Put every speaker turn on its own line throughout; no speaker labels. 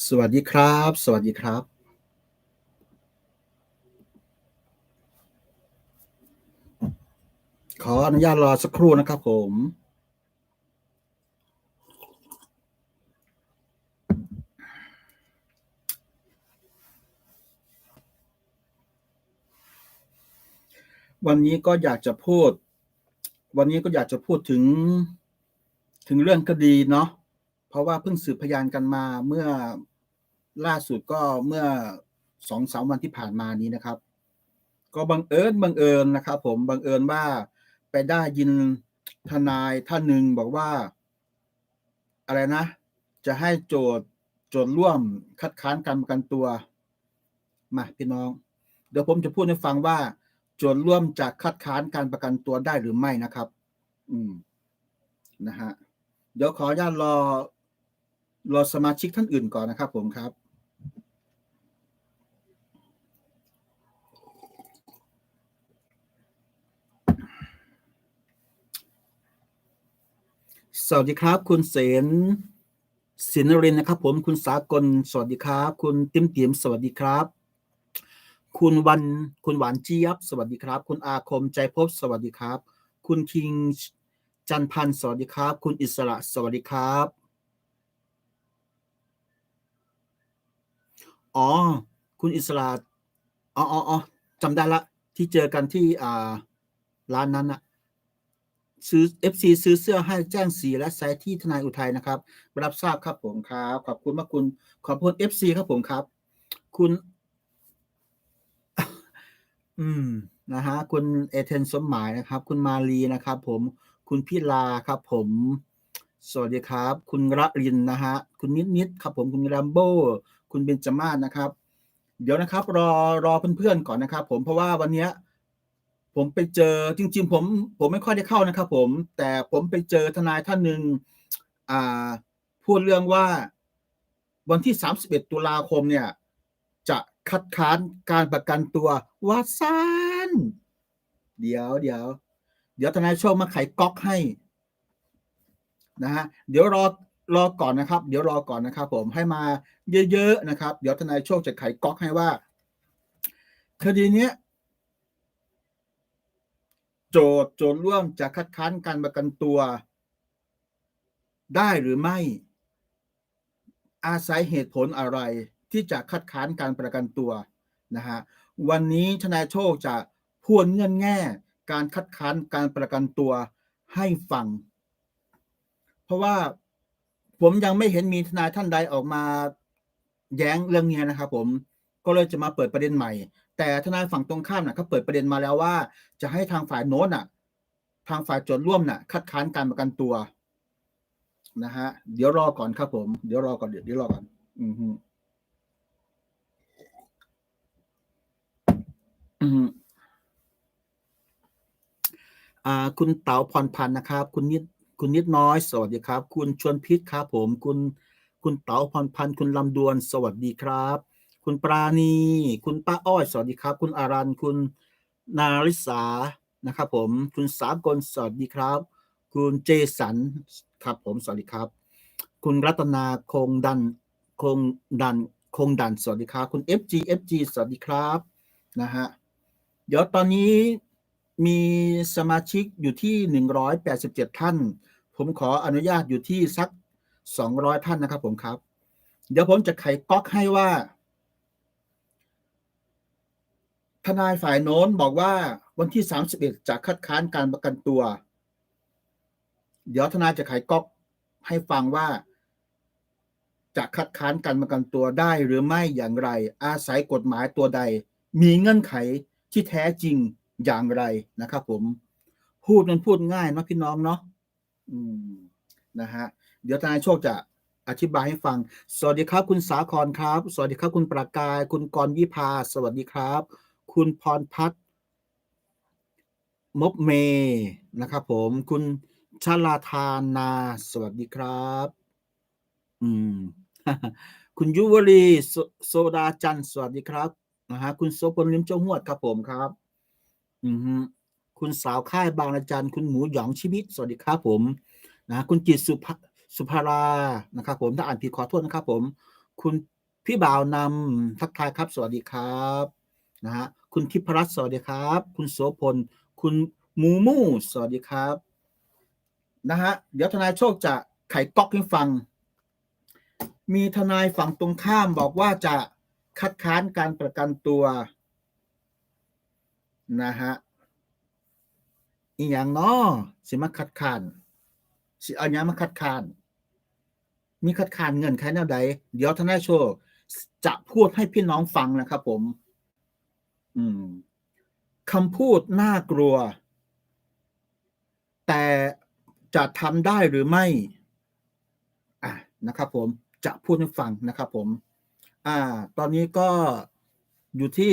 สวัสดีครับ สวัสดีครับ ขออนุญาตรอสักครู่นะครับผมวันนี้ก็อยากจะพูด วันนี้ก็อยากจะพูดถึง ถึงเรื่องคดีเนาะ เพราะว่าเพิ่งสืบพยานกันมาเมื่อ ล่าสุดก็เมื่อสองสามวันที่ผ่านมานี้นะครับ ก็บังเอิญบังเอิญนะครับ ผมบังเอิญว่าไปได้ยินทนายท่านหนึ่งบอกว่า อะไรนะ จะให้โจทย์โจทย์ร่วมคัดค้านการประกันตัวมาพี่น้อง เดี๋ยวผมจะพูดให้ฟังว่า โจทย์ร่วมจะคัดค้านการประกันตัวได้หรือไม่นะครับ อืมนะฮะเดี๋ยวขออนุญาตรอรอสมาชิกท่านอื่นก่อนนะครับผมครับ สวัสดีครับ คุณเสนศินรินนะครับ ผมคุณสากลสวัสดีครับ คุณติ๋มติ๋มสวัสดีครับ คุณวันคุณหวานเจี๊ยบ สวัสดีครับ คุณอาคมใจพบสวัสดีครับ คุณคิงจันพันธ์สวัสดีครับ คุณอิสระสวัสดีครับ อ๋อ คุณอิสระอ๋ออ๋ออ๋อจำได้ละ ที่เจอกันที่อ่าร้านนั้นอะ ซื้อ FC ซื้อเสื้อให้แจ้งสีและไซต์ที่ทนายอุทัยนะครับ รับทราบครับผมครับ ขอบคุณมากคุณขอบคุณ FC ครับผมครับ คุณ อืมนะฮะคุณเอเทนสมหมายนะครับ คุณมาลีนะครับ ผมคุณพี่ลาครับ ผม สวัสดีครับ คุณระรินนะฮะคุณนิดนิดครับผมคุณแรมโบ้คุณเบนจามาศนะครับ เดี๋ยวนะครับ รอรอเพื่อนๆก่อนนะครับ ผมเพราะว่าวันเนี้ย ผมไปเจอจริง ๆ ผมผมไม่ค่อยได้เข้านะครับ ผม แต่ผมไปเจอทนายท่านหนึ่งอ่าพูดเรื่องว่าวันที่ 31 ตุลาคมเนี่ย จะคัดค้านการประกันตัวว่าซานเดี๋ยวเดี๋ยวเดี๋ยวทนายโชคมาไขก๊อกให้นะฮะเดี๋ยวรอรอก่อนนะครับ เดี๋ยวรอก่อนนะครับ ผมให้มาเยอะๆนะครับ เดี๋ยวทนายโชคจะไขก๊อกให้ว่าคดีเนี้ย โจทย์โจทย์ร่วมจะคัดค้านการประกันตัว ได้หรือไม่ อาศัยเหตุผลอะไรที่จะคัดค้านการประกันตัวนะฮะวันนี้ทนายโชคจะพูดเงื่อนแง่การคัดค้านการประกันตัวให้ฟัง เพราะว่าผมยังไม่เห็นมีทนายท่านใดออกมาแย้งเรื่องนี้นะครับผมก็เลยจะมาเปิดประเด็นใหม่ แต่ทนายฝั่งตรงข้ามนะเขาเปิดประเด็นมาแล้วว่า จะให้ทางฝ่ายโน้นน่ะ ทางฝ่ายโจทย์ร่วมน่ะ คัดค้านการประกันตัวนะฮะ เดี๋ยวรอก่อนครับผม เดี๋ยวรอก่อนเดี๋ยวรอก่อน อือฮึอืออ่า คุณเต๋าพรพันธ์นะครับ คุณนิดคุณนิดน้อย สวัสดีครับ คุณชวนพิษครับผม คุณคุณเต๋าพรพันธ์คุณลำดวน สวัสดีครับ คุณปราณี คุณป้าอ้อยสวัสดีครับ คุณอารันคุณนาริสานะครับผมคุณสากลสวัสดีครับ คุณเจสันครับผมสวัสดีครับ คุณรัตนาคงดันคงดันคงดันสวัสดีครับ คุณ FG FG สวัสดีครับนะฮะเดี๋ยวตอนนี้มีสมาชิกอยู่ที่ 187 ท่าน ผมขออนุญาตอยู่ที่สัก 200 ท่านนะครับผมครับ เดี๋ยวผมจะไขก๊อกให้ว่า ทนายฝ่ายโน้นบอกว่าวันที่ 31 จะคัดค้านการประกันตัว เดี๋ยวทนายจะไขก๊อกให้ฟังว่า จะคัดค้านการประกันตัวได้หรือไม่อย่างไร อาศัยกฎหมายตัวใด มีเงื่อนไขที่แท้จริงอย่างไรนะครับผม พูดมันพูดง่ายนะพี่น้องเนาะนะฮะเดี๋ยวทนายโชคจะอธิบายให้ฟัง สวัสดีครับคุณสาครครับ สวัสดีครับคุณประกาย คุณกรวิภา สวัสดีครับ คุณพรพัฒน์มบเมนะครับผมคุณชลาธานา สวัสดีครับ อืม คุณยุวรีโซโซดาจันสวัสดีครับนะฮะคุณโสพลลิมเจ้าหวดครับผมครับ อือฮึคุณสาวค่ายบางระจันคุณหมูหยองชิบิสวัสดีครับผมนะคุณจิตสุภสุภารานะครับ ผมถ้าอ่านผิดขอโทษนะครับ ผม คุณพี่บ่าวนำทักทายครับ สวัสดีครับ นะฮะ คุณทิพรัตน์สวัสดีครับ คุณโสพล คุณมูมู สวัสดีครับ นะฮะ เดี๋ยวทนายโชคจะไขก๊อกให้ฟัง มีทนายฝั่งตรงข้ามบอกว่าจะคัดค้านการประกันตัว นะฮะ อีกอย่างเนาะสิมาคัดค้านสิเอาหยังมาคัดค้าน มีคัดค้านเงินใครแนวใด เดี๋ยวทนายโชคจะพูดให้พี่น้องฟังนะครับผม คำพูดน่ากลัว แต่จะทำได้หรือไม่อะนะครับ ผมจะพูดให้ฟังนะครับ ผม อ่า ตอนนี้ก็อยู่ที่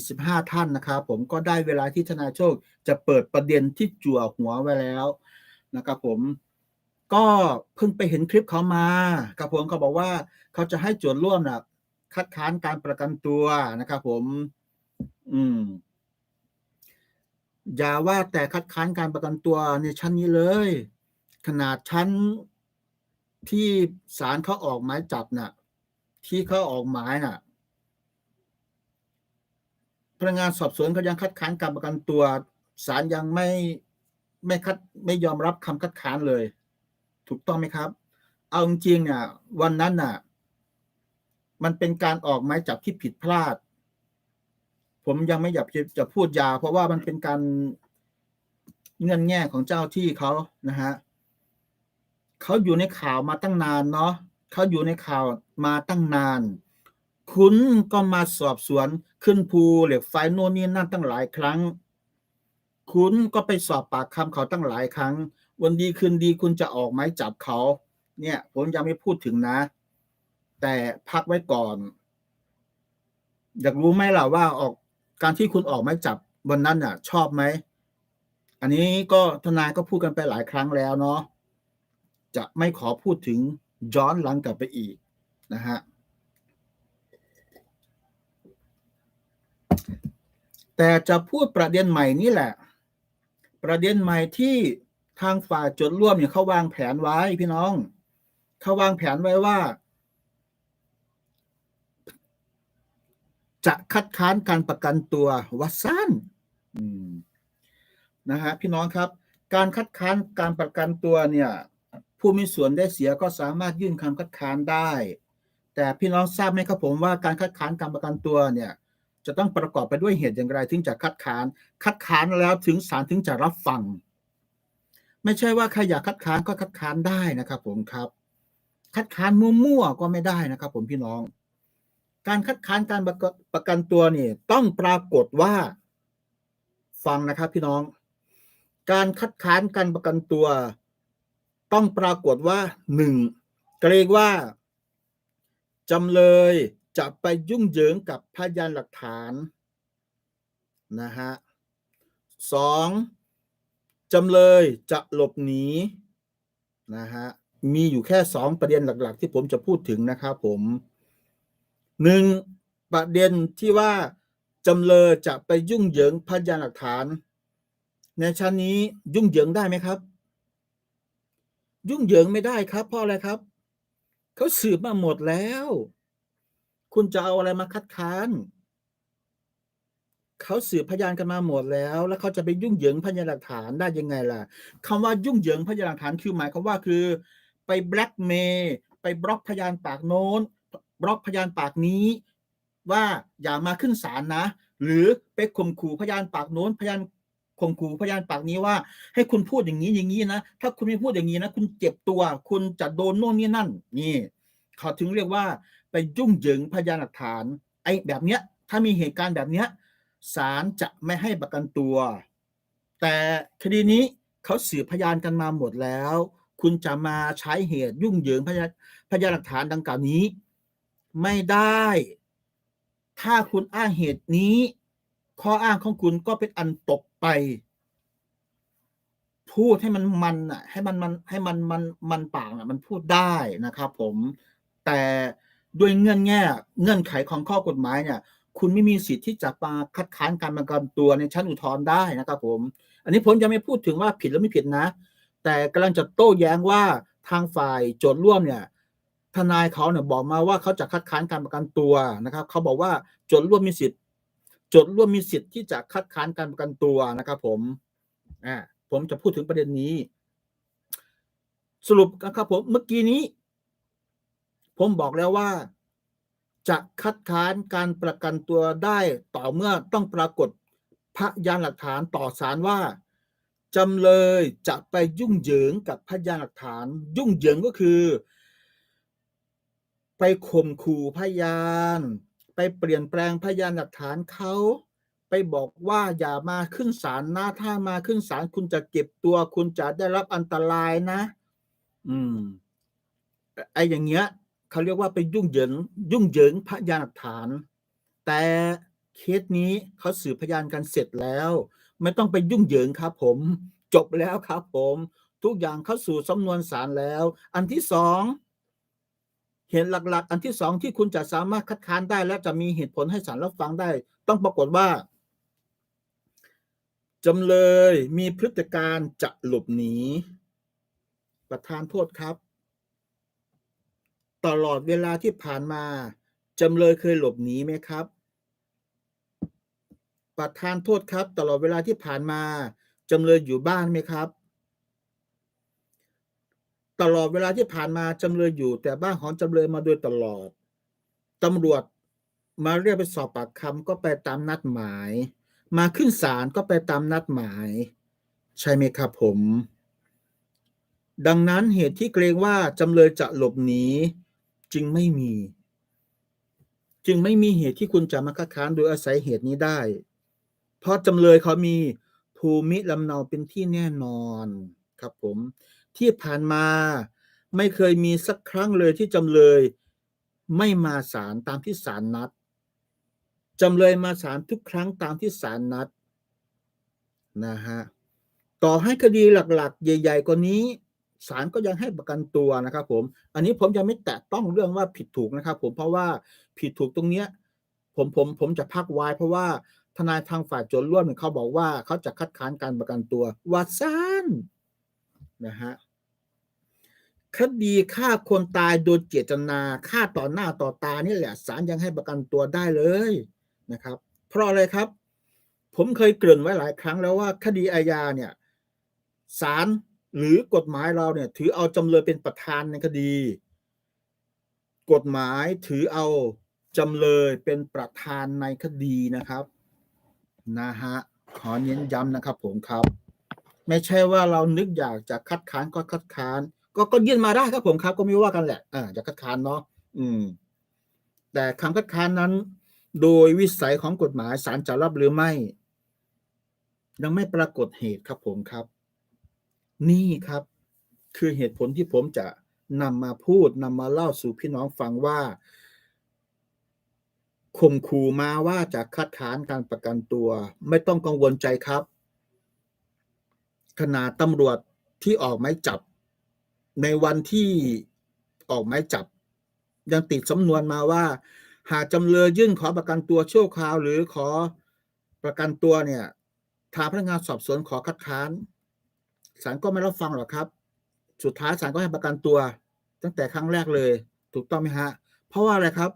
245 ท่านนะครับ ผมก็ได้เวลาที่ทนายโชค จะเปิดประเด็นที่จั่วหัวไว้แล้วนะครับ ผมก็เพิ่งไปเห็นคลิปเขามาครับผมเขาบอกว่าเขาจะให้โจทย์ร่วมนะคัดค้านการประกันตัวนะครับ ผม อืม อย่าว่าแต่คัดค้านการประกันตัวในชั้นนี้เลย ขนาดชั้นที่ศาลเขาออกหมายจับน่ะ ที่เขาออกหมายน่ะพนักงานสอบสวนเขายังคัดค้านการประกันตัวศาลยังไม่ไม่คัดไม่ยอมรับคำคัดค้านเลย ถูกต้องไหมครับ เอาจริงเนี่ยวันนั้นน่ะ มันเป็นการออกหมายจับที่ผิดพลาด ผมยังไม่อยากจะจะพูดยาวเพราะว่ามันเป็นการเงื่อนแง่ของเจ้าที่เขานะฮะเขาอยู่ในข่าวมาตั้งนานเนาะเขาอยู่ในข่าวมาตั้งนาน คุณก็มาสอบสวนขึ้นภูเหล็กไฟโน่นนี่นั่นตั้งหลายครั้ง คุณก็ไปสอบปากคำเขาตั้งหลายครั้ง วันดีคืนดีคุณจะออกหมายจับเขา เนี่ย ผมยังไม่พูดถึงนะ แต่พักไว้ก่อน อยากรู้ไหมล่ะว่าออก การที่คุณออกหมายจับวันนั้นน่ะ ชอบไหม อันนี้ก็ทนายก็พูดกันไปหลายครั้งแล้วเนาะจะไม่ขอพูดถึงย้อนหลังกลับไปอีกนะฮะแต่จะพูดประเด็นใหม่นี่แหละ ประเด็นใหม่ที่ทางฝ่ายจทย์ร่วมเนี่ยเขาวางแผนไว้พี่น้อง เขาวางแผนไว้ว่า จะคัดค้านการประกันตัววัดสั้นนะฮะพี่น้องครับ การคัดค้านการประกันตัวเนี่ยผู้มีส่วนได้เสียก็สามารถยื่นคำคัดค้านได้ แต่พี่น้องทราบไหมครับผมว่าการคัดค้านการประกันตัวเนี่ยจะต้องประกอบไปด้วยเหตุอย่างไร ถึงจะคัดค้าน คัดค้านแล้วถึงศาลถึงจะรับฟัง ไม่ใช่ว่าใครอยากคัดค้านก็คัดค้านได้นะครับผมครับ คัดค้านมั่วๆก็ไม่ได้นะครับ ผมพี่น้อง การคัดค้านการประกันตัวนี่ต้องปรากฏว่า ฟังนะครับพี่น้อง การคัดค้านการประกันตัว ต้องปรากฏว่าหนึ่งเกรงว่าจำเลยจะไปยุ่งเหยิงกับพยานหลักฐานนะฮะสองจำเลยจะหลบหนีนะฮะมีอยู่แค่สองประเด็นหลัก ๆ ที่ผมจะพูดถึงนะครับผม หนึ่งประเด็นที่ว่าจำเลยจะไปยุ่งเหยิงพยานหลักฐาน ในชั้นนี้ยุ่งเหยิงได้ไหมครับ ยุ่งเหยิงไม่ได้ครับเพราะอะไรครับเขาสืบมาหมดแล้ว คุณจะเอาอะไรมาคัดค้านเขาสืบพยานกันมาหมดแล้ว แล้วเขาจะไปยุ่งเหยิงพยานหลักฐานได้ยังไงล่ะคำว่ายุ่งเหยิงพยานหลักฐานคือหมายความว่าคือ ไปแบล็กเมย์ไปบล็อกพยานปากโน้น บล็อกพยานปากนี้ ว่าอย่ามาขึ้นศาลนะ หรือไปข่มขู่พยานปากโน้นพยานข่มขู่พยานปากนี้ว่า ให้คุณพูดอย่างนี้อย่างนี้นะ ถ้าคุณไม่พูดอย่างนี้นะ คุณเจ็บตัว คุณจะโดนโน่นนี่นั่น นี่เขาถึงเรียกว่าไปยุ่งเหยิงพยานหลักฐาน ไอ้แบบเนี้ย ถ้ามีเหตุการณ์แบบเนี้ยศาลจะไม่ให้ประกันตัว แต่คดีนี้เขาสืบพยานกันมาหมดแล้ว คุณจะมาใช้เหตุยุ่งเหยิงพยานพยานหลักฐานดังกล่าวนี้ ไม่ได้ ถ้าคุณอ้างเหตุนี้ ข้ออ้างของคุณก็เป็นอันตกไป พูดให้มันมันอะ ให้มันมันให้มันมันมันปากอะ มันพูดได้นะครับผมแต่ด้วยเงื่อนแง่เงื่อนไขของข้อกฎหมายเนี่ย คุณไม่มีสิทธิ์ที่จะมาคัดค้านการประกันตัวในชั้นอุทธรณ์ได้นะครับผม อันนี้ผมจะไม่พูดถึงว่าผิดหรือไม่ผิดนะ แต่กำลังจะโต้แย้งว่าทางฝ่ายโจทย์ร่วมเนี่ย ทนายเขาเนี่ยบอกมาว่าเขาจะคัดค้านการประกันตัวนะครับเขาบอกว่าโจทย์ร่วมมีสิทธิ์โจทย์ร่วมมีสิทธิ์ที่จะคัดค้านการประกันตัวนะครับ ผมอ่าผมจะพูดถึงประเด็นนี้ สรุปนะครับผมเมื่อกี้นี้ ผมบอกแล้วว่า จะคัดค้านการประกันตัวได้ต่อเมื่อต้องปรากฏพยานหลักฐานต่อศาลว่าจำเลยจะไปยุ่งเหยิงกับพยานหลักฐาน ยุ่งเหยิงก็คือ ไปข่มขู่พยาน ไปเปลี่ยนแปลงพยานหลักฐานเขาไปบอกว่าอย่ามาขึ้นศาลนะถ้ามาขึ้นศาลคุณจะเก็บตัวคุณจะได้รับอันตรายนะ อืมไอ้อย่างเงี้ยเขาเรียกว่าไปยุ่งเหยิงยุ่งเหยิงพยานหลักฐาน แต่เคสนี้เขาสืบพยานกันเสร็จแล้ว ไม่ต้องไปยุ่งเหยิงครับ ผม จบแล้วครับ ผม ทุกอย่างเข้าสู่สำนวนศาลแล้ว อันที่สอง เหตุหลัก ๆ อันที่สองที่คุณจะสามารถคัดค้านได้ และจะมีเหตุผลให้ศาลรับฟังได้ ต้องปรากฏว่าจำเลยมีพฤติการจะหลบหนี ประธานโทษครับ ตลอดเวลาที่ผ่านมาจำเลยเคยหลบหนีไหมครับ ประธานโทษครับ ตลอดเวลาที่ผ่านมาจำเลยอยู่บ้านไหมครับ ตลอดเวลาที่ผ่านมาจำเลยอยู่ แต่บ้านของจำเลยมาโดยตลอดตำรวจมาเรียกไปสอบปากคำก็ไปตามนัดหมาย มาขึ้นศาลก็ไปตามนัดหมาย ใช่ไหมครับผม ดังนั้นเหตุที่เกรงว่าจำเลยจะหลบหนีจึงไม่มี จึงไม่มีเหตุที่คุณจะมาคัดค้านโดยอาศัยเหตุนี้ได้ เพราะจำเลยเขามีภูมิลำเนาเป็นที่แน่นอนครับผม ที่ผ่านมา ไม่เคยมีสักครั้งเลยที่จำเลยไม่มาศาลตามที่ศาลนัดจำเลยมาศาลทุกครั้งตามที่ศาลนัดนะฮะต่อให้คดีหลักๆ ใหญ่ ๆ กว่านี้ศาลก็ยังให้ประกันตัวนะครับผม อันนี้ผมยังไม่แตะต้องเรื่องว่าผิดถูกนะครับผมเพราะว่าผิดถูกตรงเนี้ยผมผมผมจะพักไว้เพราะว่าทนายทางฝ่ายโจทย์ร่วมเนี่ยเขาบอกว่าเขาจะคัดค้านการประกันตัววัดซ่านนะฮะ คดีฆ่าคนตายโดยเจตนาฆ่าต่อหน้าต่อตานี่แหละศาลยังให้ประกันตัวได้เลยนะครับ เพราะอะไรครับ ผมเคยเกริ่นไว้หลายครั้งแล้วว่าคดีอาญาเนี่ยศาลหรือกฎหมายเราเนี่ยถือเอาจำเลยเป็นประธานในคดี กฎหมายถือเอาจำเลยเป็นประธานในคดีนะครับนะฮะขอเน้นย้ำนะครับผมครับ ไม่ใช่ว่าเรานึกอยากจะคัดค้านก็คัดค้าน ก็ก็ยื่นมาได้ครับผมครับ ก็ไม่ว่ากันแหละอ่าจะคัดค้านเนาะอืม แต่คำคัดค้านนั้น โดยวิสัยของกฎหมายศาลจะรับหรือไม่ ยังไม่ปรากฏเหตุครับผมครับ นี่ครับ คือเหตุผลที่ผมจะนำมาพูดนำมาเล่าสู่พี่น้องฟังว่าข่มขู่มาว่าจะคัดค้านการประกันตัว ไม่ต้องกังวลใจครับ ขนาดตำรวจที่ออกหมายจับ ในวันที่ออกหมายจับ ยังติดสำนวนมาว่า หากจำเลยยื่นขอประกันตัวชั่วคราว หรือขอประกันตัวเนี่ยทางพนักงานสอบสวนขอคัดค้านศาลก็ไม่รับฟังหรอกครับ สุดท้ายศาลก็ให้ประกันตัว ตั้งแต่ครั้งแรกเลย ถูกต้องไหมฮะ เพราะว่าอะไรครับ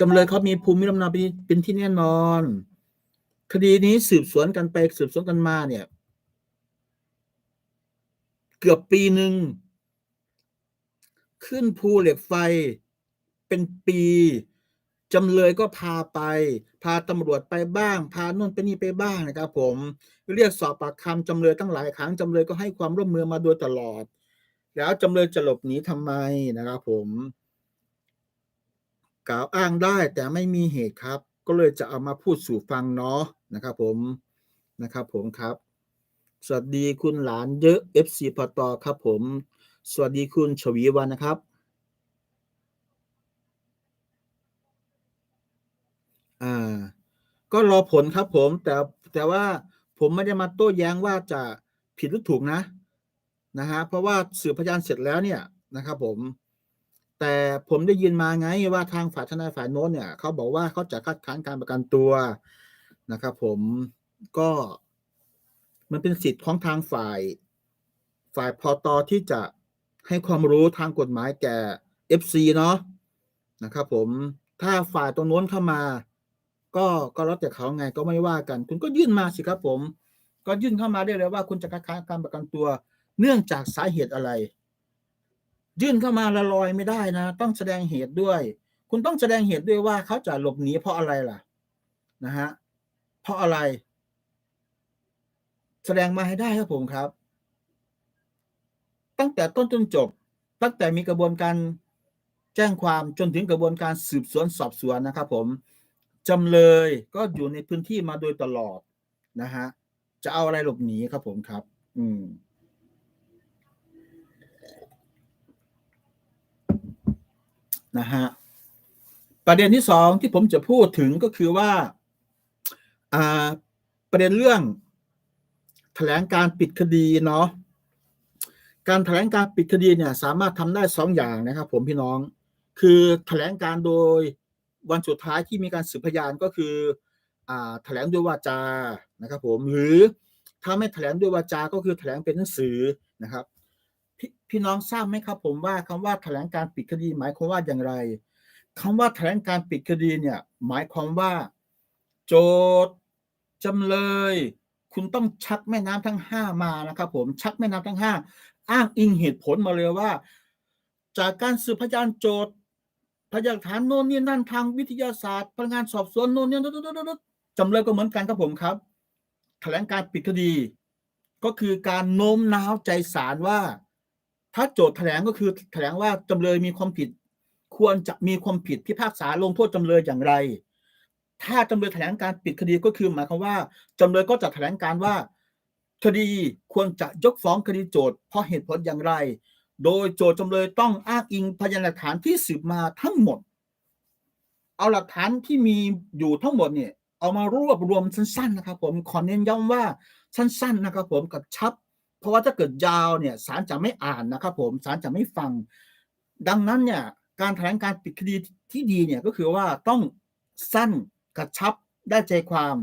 จำเลยเขามีภูมิลำเนาเป็นที่แน่นอน คดีนี้สืบสวนกันไปสืบสวนกันมาเนี่ย เกือบปีหนึ่ง ขึ้นภูเหล็กไฟเป็นปีจำเลยก็พาไป พาตำรวจไปบ้าง พาโน่นไปนี่ไปบ้างนะครับ ผมเรียกสอบปากคำจำเลยตั้งหลายครั้งจำเลยก็ให้ความร่วมมือมาโดยตลอด แล้วจำเลยจะหลบหนีทำไมนะครับ ผมกล่าวอ้างได้แต่ไม่มีเหตุครับ ก็เลยจะเอามาพูดสู่ฟังเนาะนะครับ ผมนะครับ ผมครับ สวัสดีคุณหลานเยอะ FC พอตครับผม สวัสดีคุณชวีวันนะครับ อ่า ก็รอผลครับผมแต่แต่ว่าผมไม่ได้มาโต้แย้งว่าจะผิดหรือถูกนะ นะฮะเพราะว่าสืบพยานเสร็จแล้วเนี่ยนะครับผม แต่ผมได้ยินมาไงว่าทางฝ่ายทนายฝ่ายโน้นเนี่ยเขาบอกว่าเขาจะคัดค้านการประกันตัวนะครับผมก็มันเป็นสิทธิ์ของทางฝ่ายฝ่ายพอตอที่จะ ให้ความรู้ทางกฎหมายแก่ FC เนาะนะครับผมถ้าฝ่ายตรงโน้นเข้ามา ก็ก็แล้วแต่เขาไงก็ไม่ว่ากัน คุณก็ยื่นมาสิครับผม ก็ยื่นเข้ามาได้เลยว่า คุณจะคัดค้านการประกันตัว เนื่องจากสาเหตุอะไร ยื่นเข้ามาละลอยไม่ได้นะ ต้องแสดงเหตุด้วย คุณต้องแสดงเหตุด้วยว่าเขาจะหลบหนีเพราะอะไรล่ะนะฮะเพราะอะไร แสดงมาให้ได้ครับผมครับ ตั้งแต่ต้นจนจบ ตั้งแต่มีกระบวนการแจ้งความจนถึงกระบวนการสืบสวนสอบสวนนะครับผมจำเลยก็อยู่ในพื้นที่มาโดยตลอดนะฮะจะเอาอะไรหลบหนีครับผมครับ อืมนะฮะประเด็นที่สองที่ผมจะพูดถึงก็คือว่าอ่าประเด็นเรื่องแถลงการปิดคดีเนาะ การแถลงการปิดคดีเนี่ยสามารถทำได้สองอย่างนะครับ ผมพี่น้อง คือแถลงการโดยวันสุดท้ายที่มีการสืบพยานก็คืออแถลงด้วยวาจานะครับ ผมหรือถ้าไม่แถลงด้วยวาจาก็คือแถลงเป็นหนังสือนะครับพพี่น้องทราบไหมครับ ผมว่าคำว่าแถลงการปิดคดี หมายความว่าอย่างไรคำว่าแถลงการปิดคดีเนี่ย หมายความว่า โจทย์จำเลย คุณต้องชักแม่น้ำทั้งห้ามานะครับ ผมชักแม่น้ำทั้งห้า อ้างอิงเหตุผลมาเลยว่า จากการสืบพยานโจทย์พยานฐานโน่นนี่นั่นทางวิทยาศาสตร์พนักงานสอบสวนโน่นนี่จำเลยก็เหมือนกันครับผมครับ แถลงการปิดคดี ก็คือการโน้มน้าวใจศาลว่า ถ้าโจทย์แถลงก็คือแถลงว่าจำเลยมีความผิด ควรจะมีความผิดพิพากษาลงโทษจำเลยอย่างไร ถ้าจำเลยแถลงการปิดคดีก็คือหมายความว่าจำเลยก็จะแถลงการว่า คดีควรจะยกฟ้องคดีโจทย์เพราะเหตุผลอย่างไร โดยโจทย์จำเลยต้องอ้างอิงพยานหลักฐานที่สืบมาทั้งหมด เอาหลักฐานที่มีอยู่ทั้งหมดเนี่ย เอามารวบรวมสั้นๆนะครับ ผมขอเน้นย้ำว่าสั้นๆนะครับ ผมกับชับ เพราะว่าถ้าเกิดยาวเนี่ยศาลจะไม่อ่านนะครับ ผมศาลจะไม่ฟัง ดังนั้นเนี่ยการแถลงการปิดคดีที่ดีเนี่ยก็คือว่าต้องสั้นกระชับได้ใจความ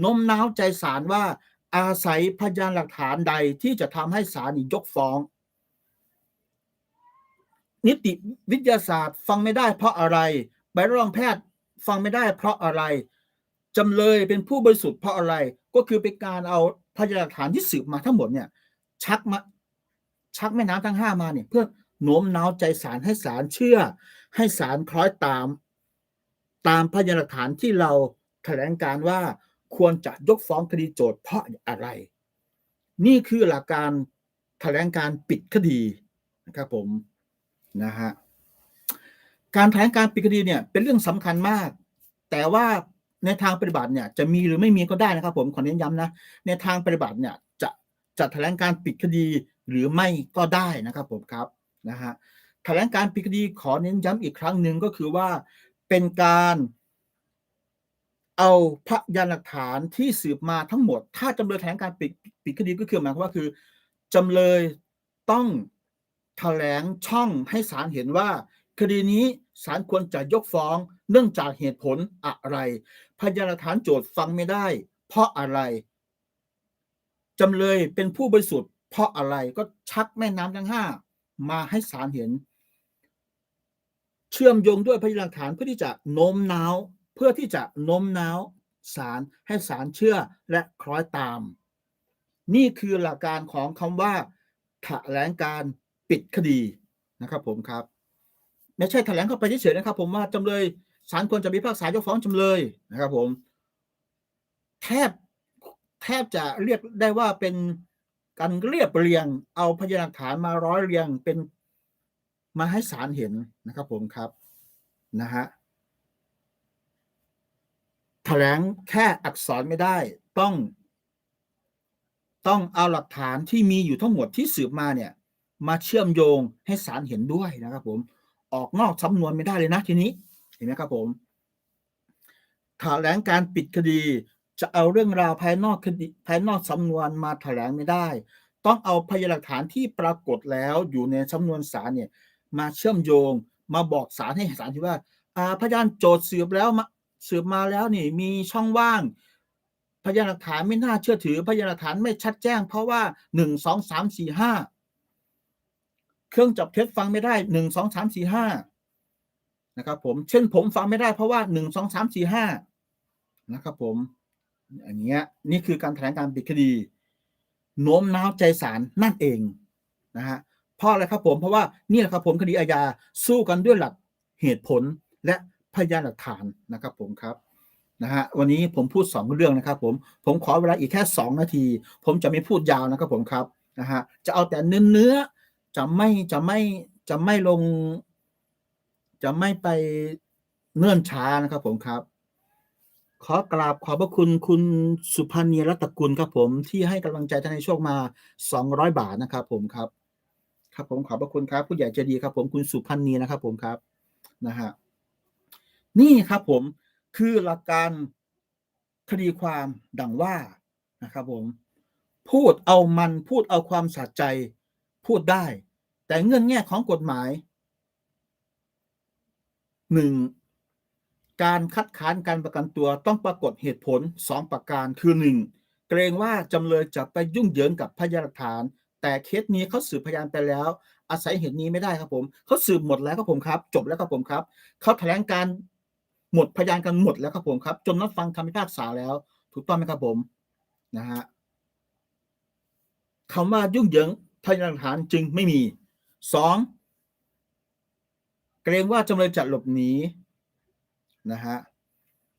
โน้มน้าวใจศาลว่า อาศัยพยานหลักฐานใดที่จะทำให้ศาลยกฟ้อง นิติวิทยาศาสตร์ฟังไม่ได้เพราะอะไรใบรับรองแพทย์ฟังไม่ได้เพราะอะไรจำเลยเป็นผู้บริสุทธิ์เพราะอะไรก็คือเป็นการเอาพยานหลักฐานที่สืบมาทั้งหมดเนี่ยชักมาชักแม่น้ำทั้งห้ามาเนี่ยเพื่อโน้มน้าวใจศาลให้ศาลเชื่อ ให้ศาลคล้อยตาม ตามพยานหลักฐานที่เราแถลงการว่า ควรจะยกฟ้องคดีโจทย์เพราะอะไร นี่คือหลักการแถลงการปิดคดีนะครับผมนะฮะการแถลงการปิดคดีเนี่ยเป็นเรื่องสำคัญมาก แต่ว่าในทางปฏิบัติเนี่ยจะมีหรือไม่มีก็ได้นะครับ ผมขอเน้นย้ำนะในทางปฏิบัติเนี่ยจะจะแถลงการปิดคดีหรือไม่ก็ได้นะครับผมครับนะฮะแถลงการปิดคดีขอเน้นย้ำอีกครั้งหนึ่งก็คือว่าเป็นการ เอาพยานหลักฐานที่สืบมาทั้งหมด ถ้าจำเลยแถลงการปิดปิดคดีก็คือหมายความว่าคือจำเลยต้องแถลงช่องให้ศาลเห็นว่า คดีนี้ศาลควรจะยกฟ้อง เนื่องจากเหตุผลอะไร พยานหลักฐานโจทย์ฟังไม่ได้ เพราะอะไรจำเลยเป็นผู้บริสุทธิ์เพราะอะไรก็ชักแม่น้ำทั้งห้ามาให้ศาลเห็น เชื่อมโยงด้วยพยานหลักฐานเพื่อที่จะโน้มน้าว เพื่อที่จะโน้มน้าวศาลให้ศาลเชื่อและคล้อยตาม นี่คือหลักการของคำว่าแถลงการปิดคดีนะครับผมครับ ไม่ใช่แถลงเข้าไปเฉยๆนะครับ ผมว่าจำเลยศาลควรจะมีภาคษายกฟ้องจำเลยนะครับ ผม แทบแทบจะเรียกได้ว่าเป็นการเรียบเรียง เอาพยานหลักฐานมาร้อยเรียงเป็นมาให้ศาลเห็นนะครับ ผมครับนะฮะ แถลงแค่อักษรไม่ได้ ต้อง ต้องเอาหลักฐานที่มีอยู่ทั้งหมดที่สืบมาเนี่ย มาเชื่อมโยงให้ศาลเห็นด้วยนะครับผมออกนอกสำนวนไม่ได้เลยนะทีนี้เห็นไหมครับผมแถลงการปิดคดีจะเอาเรื่องราวภายนอกคดีภายนอกสำนวนมาแถลงไม่ได้ ต้องเอาพยานหลักฐานที่ปรากฏแล้วอยู่ในสำนวนศาลเนี่ย มาเชื่อมโยงมาบอกศาลให้ศาลที่ว่าอ่าพยานโจทย์สืบแล้วมา สืบมาแล้วนี่มีช่องว่าง พยานหลักฐานไม่น่าเชื่อถือ พยานหลักฐานไม่ชัดแจ้ง เพราะว่าหนึ่งสองสามสี่ห้าเครื่องจับเท็จฟังไม่ได้หนึ่งสองสามสี่ห้านะครับผมเช่นผมฟังไม่ได้เพราะว่าหนึ่งสองสามสี่ห้านะครับผมอันนี้นี่คือการแถลงการปิดคดีโน้มน้าวใจศาลนั่นเองนะฮะเพราะอะไรครับผมเพราะว่านี่แหละครับผมคดีอาญาสู้กันด้วยหลักเหตุผลและ พยานหลักฐานนะครับผมครับนะฮะวันนี้ผมพูดสองเรื่องนะครับผมผมขอเวลาอีกแค่สองนาที ผมจะไม่พูดยาวนะครับผมครับนะฮะจะเอาแต่เนื้อเนื้อจะไม่จะไม่จะไม่ลง จะไม่ไปเนื่นช้านะครับผมครับ ขอกราบขอบพระคุณคุณสุพันธ์เนีรัตกุลครับผมที่ให้กำลังใจทนายโชคมา 200 บาทนะครับผมครับ ครับผมขอบพระคุณครับ ผู้ใหญ่ใจดีครับผมคุณสุพันธ์เนีนะครับผมครับนะฮะ นี่ครับผมคือหลักการคดีความดังว่านะครับผมพูดเอามันพูดเอาความสะใจพูดได้ แต่เงื่อนแง่ของกฎหมายหนึ่งการคัดค้านการประกันตัวต้องปรากฏเหตุผล 2 ประการคือ 1. เกรงว่าจำเลยจะไปยุ่งเหยิงกับพยานหลักฐาน แต่เคสนี้เขาสืบพยานไปแล้ว อาศัยเหตุนี้ไม่ได้ครับผมเขาสืบหมดแล้วครับผมครับ จบแล้วครับผมครับเขาแถลงการ หมดพยานกันหมดแล้วครับผมครับ จนนัดฟังคำพิพากษาแล้ว ถูกต้องไหมครับผมนะฮะคำว่ายุ่งเหยิงพยานหลักฐานจึงไม่มีสองเกรงว่าจำเลยจะหลบหนีนะฮะ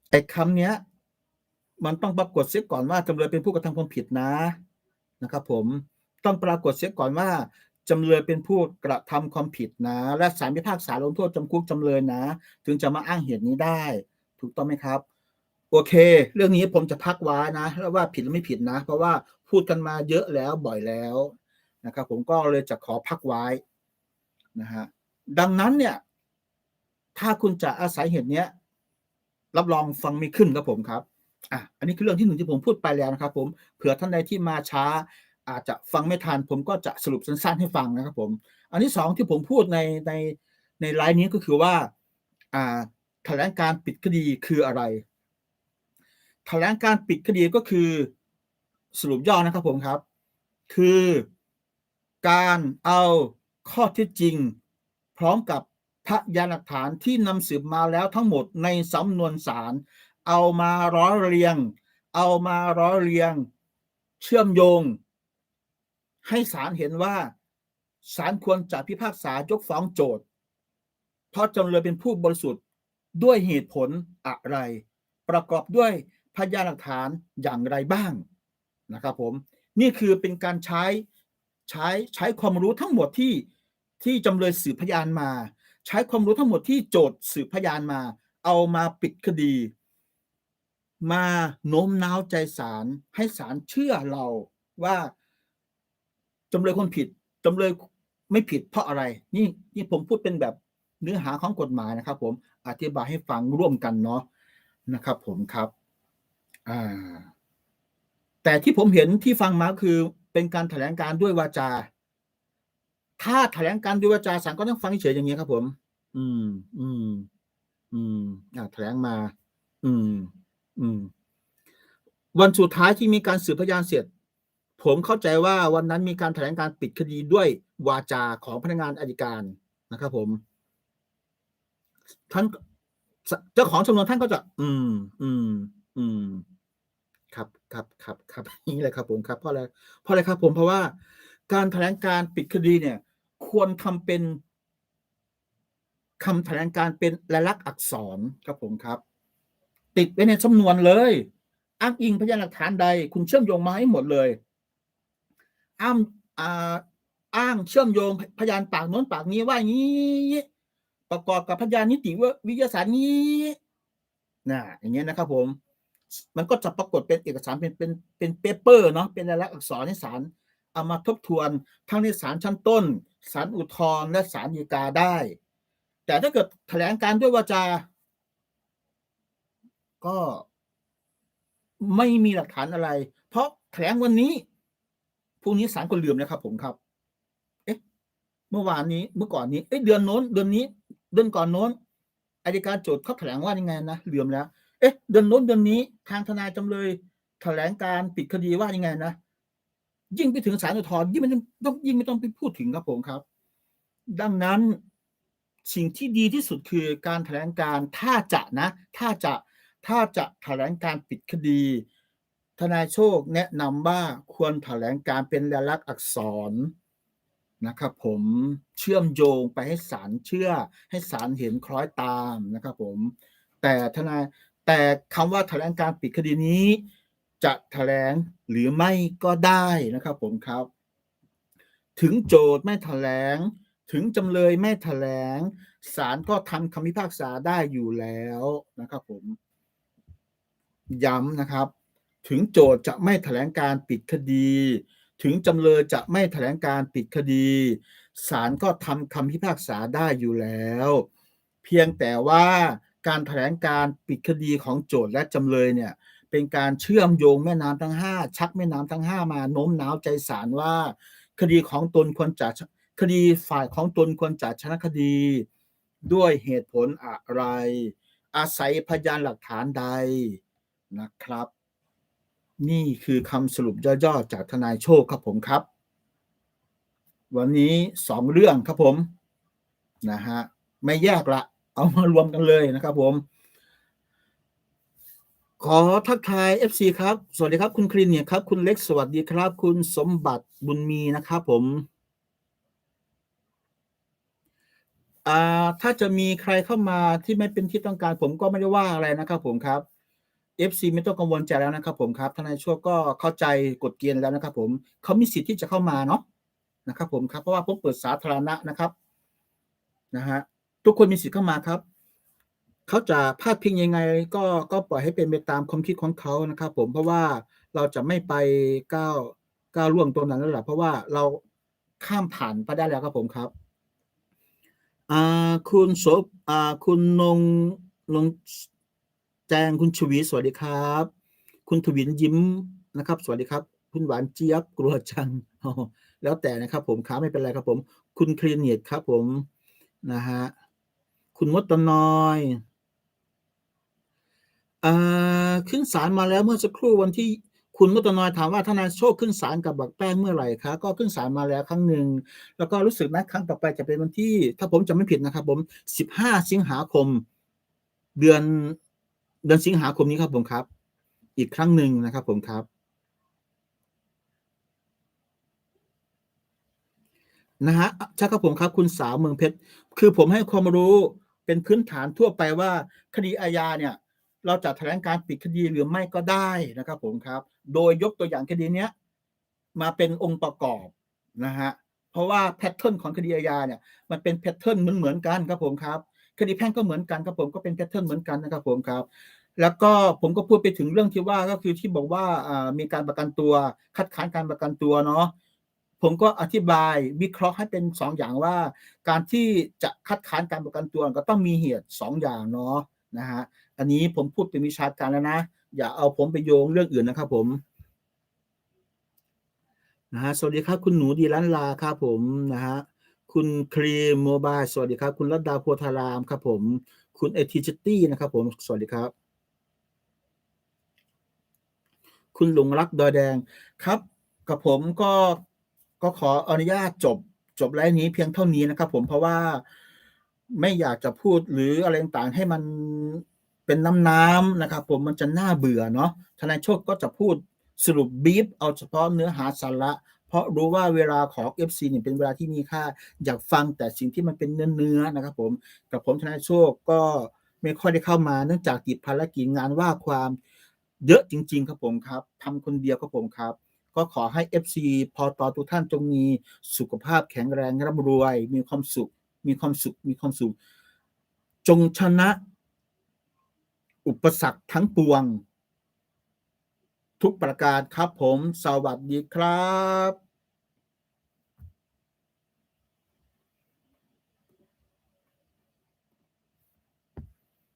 ไอ้คำเนี้ย มันต้องปรากฏเสียก่อนว่าจำเลยเป็นผู้กระทำความผิดนะนะครับผมต้องปรากฏเสียก่อนว่า จำเลยเป็นผู้กระทำความผิดนะ และศาลพิพากษาลงโทษจำคุกจำเลยนะ ถึงจะมาอ้างเหตุนี้ได้ ถูกต้องไหมครับ โอเค เรื่องนี้ผมจะพักไว้นะแล้วว่าผิดหรือไม่ผิดนะ เพราะว่าพูดกันมาเยอะแล้วบ่อยแล้วนะครับผมก็เลยจะขอพักไว้นะฮะดังนั้นเนี่ย ถ้าคุณจะอาศัยเหตุเนี้ย รับรองฟังไม่ขึ้นครับผมครับอะอันนี้คือเรื่องที่หนึ่งที่ผมพูดไปแล้วนะครับ ผมเผื่อท่านใดที่มาช้า อาจจะฟังไม่ทัน ผมก็จะสรุปสั้นๆให้ฟังนะครับผม อันที่สองที่ผมพูดในในในไลน์นี้ก็คือว่าแถลงการปิดคดีคืออะไร แถลงการปิดคดีก็คือสรุปย่อนะครับผมครับ คือการเอาข้อเท็จจริง พร้อมกับพยานหลักฐานที่นำสืบมาแล้วทั้งหมดในสำนวนศาลเอามาร้อยเรียง เอามาร้อยเรียง เชื่อมโยง ให้ศาลเห็นว่าศาลควรจะพิพากษายกฟ้องโจทย์เพราะจำเลยเป็นผู้บริสุทธิ์ด้วยเหตุผลอะไร ประกอบด้วยพยานหลักฐานอย่างไรบ้างนะครับผมนี่คือเป็นการใช้ใช้ใช้ความรู้ทั้งหมดที่ที่จำเลยสืบพยานมา ใช้ความรู้ทั้งหมดที่โจทย์สืบพยานมา เอามาปิดคดี มาโน้มน้าวใจศาลให้ศาลเชื่อเราว่า จำเลยคนผิดจำเลยไม่ผิดเพราะอะไร นี่นี่ผมพูดเป็นแบบเนื้อหาของกฎหมายนะครับ ผมอธิบายให้ฟังร่วมกันเนาะนะครับ ผมครับอ่าแต่ที่ผมเห็นที่ฟังมาคือเป็นการแถลงการด้วยวาจา ถ้าแถลงการด้วยวาจาศาลก็ต้องฟังเฉยอย่างนี้ครับ ผม อืม อืม อืมอ่าแถลงมา อืม อืม วันสุดท้ายที่มีการสืบพยานเสร็จ ผมเข้าใจว่าวันนั้นมีการแถลงการปิดคดีด้วยวาจาของพนักงานอายการนะครับ ผมท่านเจ้าของจำนวนท่านก็จะ อืม อืม อืม ครับครับครับครับนี่แหละครับ ผมครับเพราะอะไรเพราะอะไรครับ ผมเพราะว่า การแถลงการปิดคดีเนี่ย ควรทำเป็นคำแถลงการเป็นลายลักษณ์อักษรครับผมครับ ติดไว้ในสำนวนเลยอ้างอิงพยานหลักฐานใด คุณเชื่อมโยงมาให้หมดเลย อ้างอ้างเชื่อมโยงพยานปากโน้นปากนี้ว่างี้ประกอบกับพยานนิติวิทยาศาสตร์นี้นะอย่างเงี้ยนะครับผม มันก็จะปรากฏเป็นเอกสารเป็นเป็นเป็นเปเปอร์เนาะเป็นลายลักษณ์อักษรให้ศาลเอามาทบทวนทั้งในศาลชั้นต้นศาลอุทธรณ์และศาลฎีกาได้ แต่ถ้าเกิดแถลงการด้วยวาจาก็ไม่มีหลักฐานอะไร เพราะแถลงวันนี้ พรุ่งนี้ศาลก็ลืมนะครับ ผมครับ เอ๊ะ เมื่อวานนี้เมื่อก่อนนี้เอ๊ะเดือนโน้น เดือนนี้ เดือนก่อนโน้นอายการโจทย์เขาแถลงว่ายังไงนะลืมแล้ว เอ๊ะ เดือนโน้นเดือนนี้ ทางทนายจำเลย แถลงการปิดคดีว่ายังไงนะยิ่งไปถึงศาลอุทธรณ์ยิ่งไม่ต้องยิ่งไม่ต้องไปพูดถึงครับผมครับ ดังนั้นสิ่งที่ดีที่สุดคือการแถลงการถ้าจะนะ ถ้าจะถ้าจะแถลงการปิดคดี ทนายโชคแนะนำว่าควรแถลงการเป็นลายลักษณ์อักษรนะครับผมเชื่อมโยงไปให้ศาลเชื่อ ให้ศาลเห็นคล้อยตามนะครับผมแต่ทนายแต่คำว่าแถลงการปิดคดีนี้ จะแถลงหรือไม่ก็ได้นะครับผมครับ ถึงโจทย์ไม่แถลง ถึงจำเลยไม่แถลงศาลก็ทำคำพิพากษาได้อยู่แล้วนะครับผมย้ำนะครับ ถึงโจทย์จะไม่แถลงการปิดคดี ถึงจำเลยจะไม่แถลงการปิดคดีศาลก็ทำคำพิพากษาได้อยู่แล้ว เพียงแต่ว่าการแถลงการปิดคดีของโจทย์และจำเลยเนี่ยเป็นการเชื่อมโยงแม่น้ำทั้ง 5 ชักแม่น้ำทั้ง 5 มาโน้มน้าวใจศาลว่า คดีของตนควรจะคดีฝ่ายของตนควรจะชนะคดี ด้วยเหตุผลอะไร อาศัยพยานหลักฐานใดนะครับ นี่คือคำสรุปย่อๆจากทนายโชคครับผมครับ วันนี้สองเรื่องครับผมนะฮะไม่แยกละ เอามารวมกันเลยนะครับผม ขอทักทาย FC ครับ สวัสดีครับคุณคลินเนี่ยครับ คุณเล็กสวัสดีครับ คุณสมบัติบุญมีนะครับผมอ่าถ้าจะมีใครเข้ามาที่ไม่เป็นที่ต้องการ ผมก็ไม่ได้ว่าอะไรนะครับผมครับ FC ไม่ต้องกังวลใจแล้วนะครับผมครับทนายชั่วก็เข้าใจกฎเกณฑ์แล้วนะครับผมเขามีสิทธิ์ที่จะเข้ามาเนาะนะครับผมครับเพราะว่าผมเปิดสาธารณะนะครับนะฮะทุกคนมีสิทธิ์เข้ามาครับเขาจะพาดพิงยังไงก็ก็ปล่อยให้เป็นไปตามความคิดของเขานะครับ ผมเพราะว่าเราจะไม่ไปก้าวก้าวล่วงตรงนั้นแล้วแหละเพราะว่าเราข้ามผ่านไปได้แล้วครับผมครับอ่าคุณโสอ่าคุณนงนง จงคุณชวีสวัสดีครับ คุณทวินยิ้มนะครับ สวัสดีครับ คุณหวานเจี๊ยบกลัวจังแล้วแต่นะครับ ผมครับไม่เป็นไรครับผม คุณคลีเนียดครับ ผมนะฮะคุณมดตนอยอ่าขึ้นศาลมาแล้วเมื่อสักครู่วันที่คุณมดตนอยถามว่าทนายโชคขึ้นศาลกับบักแป้งเมื่อไหร่คะก็ขึ้นศาลมาแล้วครั้งหนึ่งแล้วก็รู้สึกนะครั้งต่อไปจะเป็นวันที่ ถ้าผมจำไม่ผิดนะครับ ผมสิบห้าสิงหาคม เดือน เดือนสิงหาคมนี้ครับผมครับ อีกครั้งหนึ่งนะครับผมครับ นะฮะใช่ครับผมครับ คุณสาวเมืองเพชร คือผมให้ความรู้เป็นพื้นฐานทั่วไปว่าคดีอาญาเนี่ย เราจะแถลงการปิดคดีหรือไม่ก็ได้นะครับ ผมครับ โดยยกตัวอย่างคดีเนี้ยมาเป็นองค์ประกอบนะฮะเพราะว่าแพทเทิร์นของคดีอาญาเนี่ย มันเป็นแพทเทิร์นเหมือนเหมือนกันครับผมครับ คดีแพ่งก็เหมือนกันครับผมก็เป็นแพทเทิร์นเหมือนกันนะครับผมครับ แล้วก็ผมก็พูดไปถึงเรื่องที่ว่าก็คือที่บอกว่ามีการประกันตัวคัดค้านการประกันตัวเนาะผมก็อธิบายวิเคราะห์ให้เป็นสองอย่างว่า การที่จะคัดค้านการประกันตัวก็ต้องมีเหตุสองอย่างเนาะนะฮะอันนี้ผมพูดเป็นวิชาการแล้วนะ อย่าเอาผมไปโยงเรื่องอื่นนะครับผมนะฮะสวัสดีครับคุณหนูดีล้านลาครับผมนะฮะ คุณครีมโมบายสวัสดีครับ คุณรัตดาโพธารามครับผม คุณเอทิจตี้นะครับผม สวัสดีครับ คุณหลงรักดอยแดงครับ กับผมก็ก็ขออนุญาตจบจบไลฟ์นี้เพียงเท่านี้นะครับ ผมเพราะว่าไม่อยากจะพูดหรืออะไรต่างๆให้มันเป็นน้ำน้ำนะครับผมมันจะน่าเบื่อเนาะทนายโชคก็จะพูดสรุปบีฟเอาเฉพาะเนื้อหาสาระ เพราะรู้ว่าเวลาของ FC เนี่ยเป็นเวลาที่มีค่า อยากฟังแต่สิ่งที่มันเป็นเนื้อเนื้อๆนะครับผมกับผมทนายโชคก็ไม่ค่อยได้เข้ามาเนื่องจากติดภารกิจงานว่าความเยอะจริง ๆ ครับผมครับทำคนเดียวครับผมครับ ก็ขอให้ FC พอตอทุกท่านจงมีสุขภาพแข็งแรงร่ำรวย มีความสุข มีความสุข มีความสุข จงชนะ อุปสรรคทั้งปวง ทุกประการครับผม สวัสดีครับ